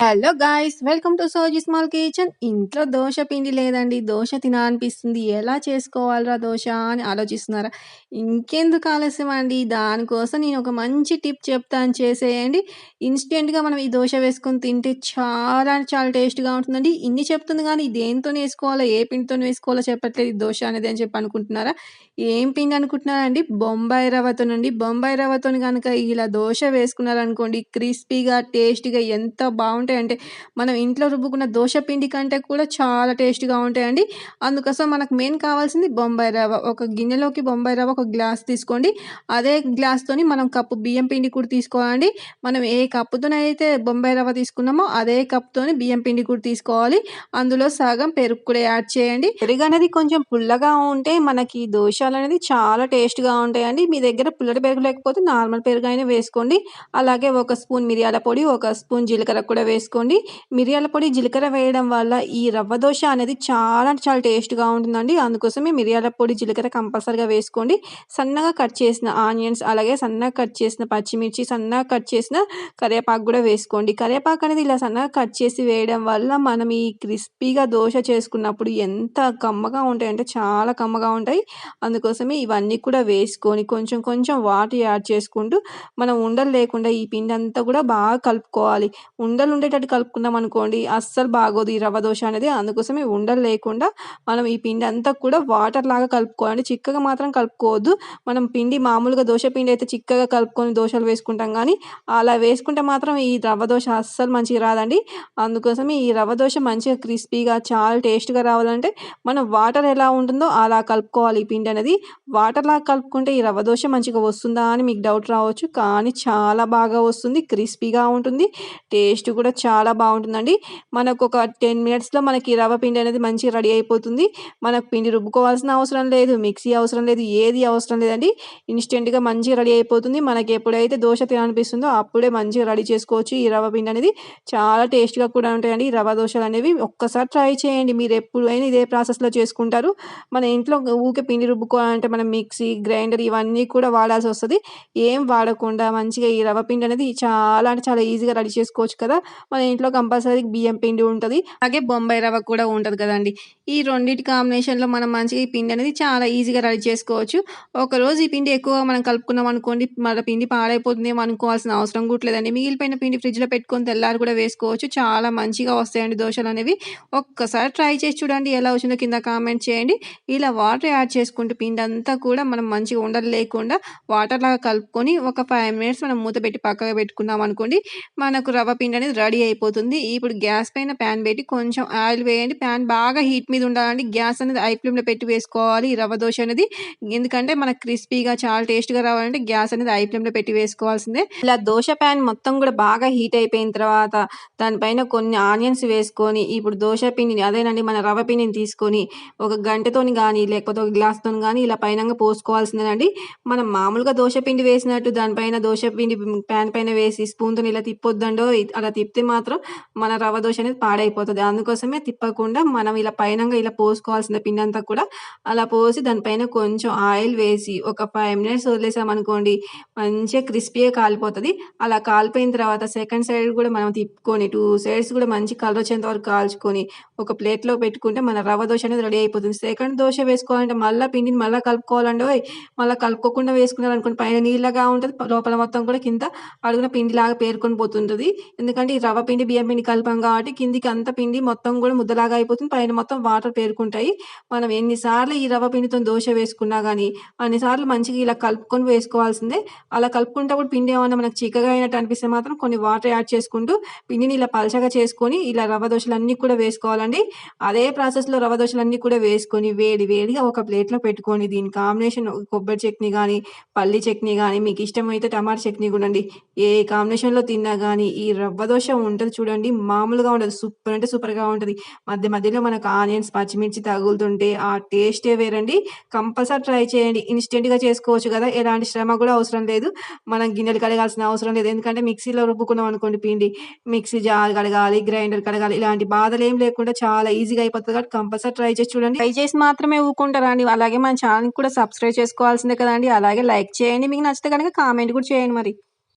Hello guys welcome to Soji small kitchen ఇంట్లో దోశ పిండి లేదండి. దోశ తినాలనిపిస్తుంది. ఎలా చేసుకోవాలరా దోశ అని ఆలోచిస్తున్నారా? ఇంకెందుకు ఆలస్యం అండి? దానికోసం నేను ఒక మంచి టిప్ చెప్తాను. చేసేయండి. ఇన్స్టెంట్గా మనం ఈ దోశ వేసుకొని తింటే చాలా చాలా టేస్ట్గా ఉంటుందండి. ఇన్ని చెప్తుంది కానీ దేంతో వేసుకోవాలో? ఏ పిండితో వేసుకోవాలో? చెప్పట్లేదు దోశ అనేది అని చెప్పి అనుకుంటున్నారా? ఏం పిండి అనుకుంటున్నారండి? బొంబాయి రవ్వతోనండి బొంబాయి రవ్వతో కనుక ఇలా దోశ వేసుకున్నారనుకోండి క్రిస్పీగా టేస్టీగా ఎంత బాగుంటుంది బాగుంటాయి అంటే మనం ఇంట్లో రుబ్బుకున్న దోశ పిండి కంటే కూడా చాలా టేస్ట్గా ఉంటాయండి. అందుకోసం మనకు మెయిన్ కావాల్సింది బొంబాయి రవ్వ. ఒక గిన్నెలోకి బొంబాయి రవ్వ ఒక గ్లాస్ తీసుకోండి. అదే గ్లాస్తోని మనం కప్పు బియ్యం పిండి కూడా తీసుకోవాలండి. మనం ఏ కప్పుతోనైతే బొంబాయి రవ్వ తీసుకున్నామో అదే కప్తోని బియ్యం పిండి కూడా తీసుకోవాలి. అందులో సగం పెరుగు కూడా యాడ్ చేయండి. పెరుగు అనేది కొంచెం పుల్లగా ఉంటే మనకి దోశలు అనేది చాలా టేస్ట్గా ఉంటాయండి. మీ దగ్గర పుల్లటి పెరుగు లేకపోతే నార్మల్ పెరుగు అయినా వేసుకోండి. అలాగే ఒక స్పూన్ మిరియాల పొడి ఒక స్పూన్ జీలకర్ర కూడా వేసుకోండి మిరియాల పొడి జీలకర్ర వేయడం వల్ల ఈ రవ్వ దోశ అనేది చాలా చాలా టేస్ట్గా ఉంటుందండి. అందుకోసమే మిరియాల పొడి జీలకర్ర కంపల్సరిగా వేసుకోండి. సన్నగా కట్ చేసిన ఆనియన్స్ అలాగే సన్నగా కట్ చేసిన పచ్చిమిర్చి సన్నగా కట్ చేసిన కరివేపాకు కూడా వేసుకోండి. కరివేపాకు అనేది ఇలా సన్నగా కట్ చేసి వేయడం వల్ల మనం ఈ క్రిస్పీగా దోశ చేసుకున్నప్పుడు ఎంత కమ్మగా ఉంటాయంటే చాలా కమ్మగా ఉంటాయి. అందుకోసమే ఇవన్నీ కూడా వేసుకొని కొంచెం కొంచెం వాటర్ యాడ్ చేసుకుంటూ మనం ఉండలు లేకుండా ఈ పిండి అంతా కూడా బాగా కలుపుకోవాలి. ఉండలు ఉండే ఉండేటట్టు కలుపుకున్నాం అనుకోండి అస్సలు బాగోదు ఈ రవ్వ దోశ అనేది. అందుకోసమే ఉండలు లేకుండా మనం ఈ పిండి అంతా కూడా వాటర్ లాగా కలుపుకోవాలి చిక్కగా మాత్రం కలుపుకోవద్దు. మనం పిండి మామూలుగా దోశ పిండి అయితే చిక్కగా కలుపుకొని దోశలు వేసుకుంటాం కానీ అలా వేసుకుంటే మాత్రం ఈ రవ్వ దోశ అస్సలు మంచిగా రాదండి. అందుకోసమే ఈ రవ్వ దోశ మంచిగా క్రిస్పీగా చాలా టేస్ట్గా రావాలంటే మనం వాటర్ ఎలా ఉంటుందో అలా కలుపుకోవాలి ఈ పిండి అనేది. వాటర్ లాగా కలుపుకుంటే ఈ రవ్వ దోశ మంచిగా వస్తుందా అని మీకు డౌట్ రావచ్చు కానీ చాలా బాగా వస్తుంది క్రిస్పీగా ఉంటుంది టేస్ట్ కూడా చాలా బాగుంటుందండి. మనకు ఒక టెన్ మినిట్స్లో మనకి రవ్వ పిండి అనేది మంచిగా రెడీ అయిపోతుంది. మనకు పిండి రుబ్బుకోవాల్సిన అవసరం లేదు మిక్సీ అవసరం లేదు ఏది అవసరం లేదండి. ఇన్స్టెంట్గా మంచిగా రెడీ అయిపోతుంది. మనకి ఎప్పుడైతే దోశ తినాలనిపిస్తుందో అప్పుడే మంచిగా రెడీ చేసుకోవచ్చు. ఈ రవ్వ పిండి అనేది చాలా టేస్ట్గా కూడా ఉంటాయండి. ఈ రవ్వ దోశలు అనేవి ఒక్కసారి ట్రై చేయండి. మీరు ఎప్పుడైనా ఇదే ప్రాసెస్లో చేసుకుంటారు. మన ఇంట్లో ఊకే పిండి రుబ్బుకోవాలంటే మనం మిక్సీ గ్రైండర్ ఇవన్నీ కూడా వాడాల్సి వస్తుంది. ఏం వాడకుండా మంచిగా ఈ రవ్వ పిండి అనేది చాలా అంటే చాలా ఈజీగా రెడీ చేసుకోవచ్చు కదా. మన ఇంట్లో కంపల్సరీ బియ్యం పిండి ఉంటుంది. అలాగే బొంబాయి రవ్వ కూడా ఉంటుంది కదండి. ఈ రెండింటి కాంబినేషన్లో మనం మంచిగా ఈ పిండి అనేది చాలా ఈజీగా రెడీ చేసుకోవచ్చు. ఒకరోజు ఈ పిండి ఎక్కువగా మనం కలుపుకున్నాం అనుకోండి మన పిండి పాడైపోతుంది అనుకోవాల్సిన అవసరం కూడా లేదండి. మిగిలిపోయిన పిండి ఫ్రిడ్జ్లో పెట్టుకొని తెల్లారు కూడా వేసుకోవచ్చు. చాలా మంచిగా వస్తాయండి దోశలు అనేవి. ఒక్కసారి ట్రై చేసి చూడండి ఎలా వచ్చిందో కింద కామెంట్ చేయండి. ఇలా వాటర్ యాడ్ చేసుకుంటూ పిండి అంతా కూడా మనం మంచిగా ఉండలు లేకుండా వాటర్ లాగా కలుపుకొని ఒక ఫైవ్ మినిట్స్ మనం మూత పెట్టి పక్కగా పెట్టుకున్నాం అనుకోండి మనకు రవ్వ పిండి అనేది రెడీ అయిపోతుంది. ఇప్పుడు గ్యాస్ పైన ప్యాన్ పెట్టి కొంచెం ఆయిల్ వేయండి. ప్యాన్ బాగా హీట్ మీద ఉండాలండి. గ్యాస్ అనేది ఐ ఫ్లేమ్లో పెట్టి వేసుకోవాలి. రవ్వ దోశ అనేది ఎందుకంటే మనకు క్రిస్పీగా చాలా టేస్ట్గా రావాలంటే గ్యాస్ అనేది ఐ ఫ్లేమ్లో పెట్టి వేసుకోవాల్సిందే. ఇలా దోశ ప్యాన్ మొత్తం కూడా బాగా హీట్ అయిపోయిన తర్వాత దానిపైన కొన్ని ఆనియన్స్ వేసుకొని ఇప్పుడు దోశ పిండిని అదేనండి మన రవ్వ పిండిని తీసుకొని ఒక గంటతోని కానీ లేకపోతే ఒక గ్లాస్తో కానీ ఇలా పైన పోసుకోవాల్సిందేనండి. మనం మామూలుగా దోశ పిండి వేసినట్టు దానిపైన దోశ పిండి ప్యాన్ పైన వేసి స్పూన్తో ఇలా తిప్పొద్దండో అలా తిప్పితే మాత్రం మన రవ్వ దోశ అనేది పాడైపోతుంది. అందుకోసమే తిప్పకుండా మనం ఇలా పైన ఇలా పోసుకోవాల్సిన పిండి అంతా కూడా అలా పోసి దానిపైన కొంచెం ఆయిల్ వేసి ఒక ఫైవ్ మినిట్స్ వదిలేసామనుకోండి మంచిగా క్రిస్పీగా కాలిపోతుంది. అలా కాలిపోయిన తర్వాత సెకండ్ సైడ్ కూడా మనం తిప్పుకొని టూ సైడ్స్ కూడా మంచి కలర్ వచ్చేంత వరకు కాల్చుకొని ఒక ప్లేట్లో పెట్టుకుంటే మన రవ్వ దోశ అనేది రెడీ అయిపోతుంది. సెకండ్ దోశ వేసుకోవాలంటే మళ్ళీ పిండిని మళ్ళీ కలుపుకోవాలండి. మళ్ళీ కలుపుకోకుండా వేసుకున్నారనుకోండి పైన నీళ్ళగా ఉంటుంది లోపల మొత్తం కూడా కింద అడుగున పిండిలాగా పేరుకొని పోతుంటుంది. ఎందుకంటే ఈ రవ్వ పిండి బియ్యం పిండి కలిపాం కాబట్టి కిందికి అంత పిండి మొత్తం కూడా ముద్దలాగా అయిపోతుంది. పైన మొత్తం వాటర్ పేరుకుంటాయి. మనం ఎన్నిసార్లు ఈ రవ్వ పిండితో దోశ వేసుకున్నా కానీ అన్నిసార్లు మంచిగా ఇలా కలుపుకొని వేసుకోవాల్సిందే. అలా కలుపుకుంటే కూడా పిండి ఏమన్నా మనకు చిక్కగా అయినట్టు అనిపిస్తే మాత్రం కొన్ని వాటర్ యాడ్ చేసుకుంటూ పిండిని ఇలా పలచగా చేసుకొని ఇలా రవ్వ దోశలు అన్నీ కూడా వేసుకోవాలండి. అదే ప్రాసెస్లో రవ్వ దోశలు అన్నీ కూడా వేసుకొని వేడి వేడిగా ఒక ప్లేట్లో పెట్టుకొని దీని కాంబినేషన్ కొబ్బరి చట్నీ కానీ పల్లి చట్నీ కానీ మీకు ఇష్టమైతే టమాటా చట్నీ కూడా అండి. ఏ కాంబినేషన్లో తిన్నా కానీ ఈ రవ్వ దోశ ఉంటుంది చూడండి. మామూలుగా ఉండదు. సూపర్ అంటే సూపర్గా ఉంటుంది. మధ్య మధ్యలో మనకు ఆనియన్స్ పచ్చిమిర్చి తగులుతుంటే ఆ టేస్టే వేరండి. కంపల్సరీ ట్రై చేయండి. ఇన్స్టెంట్గా చేసుకోవచ్చు కదా. ఎలాంటి శ్రమ కూడా అవసరం లేదు. మనం గిన్నెలు కడగాల్సిన అవసరం లేదు. ఎందుకంటే మిక్సీలో రుబ్బుకున్నాం అనుకోండి పిండి. మిక్సీ జార్ కడగాలి గ్రైండర్ కడగాలి ఇలాంటి బాధలు ఏం లేకుండా చాలా ఈజీగా అయిపోతుంది కాబట్టి కంపల్సరీ ట్రై చేసి చూడండి. ట్రై చేసి మాత్రమే ఊకుంటారా అండి అలాగే మన ఛానల్ కూడా సబ్స్క్రైబ్ చేసుకోవాల్సిందే కదండి. అలాగే లైక్ చేయండి. మీకు నచ్చితే కనుక కామెంట్ కూడా చేయండి మరి.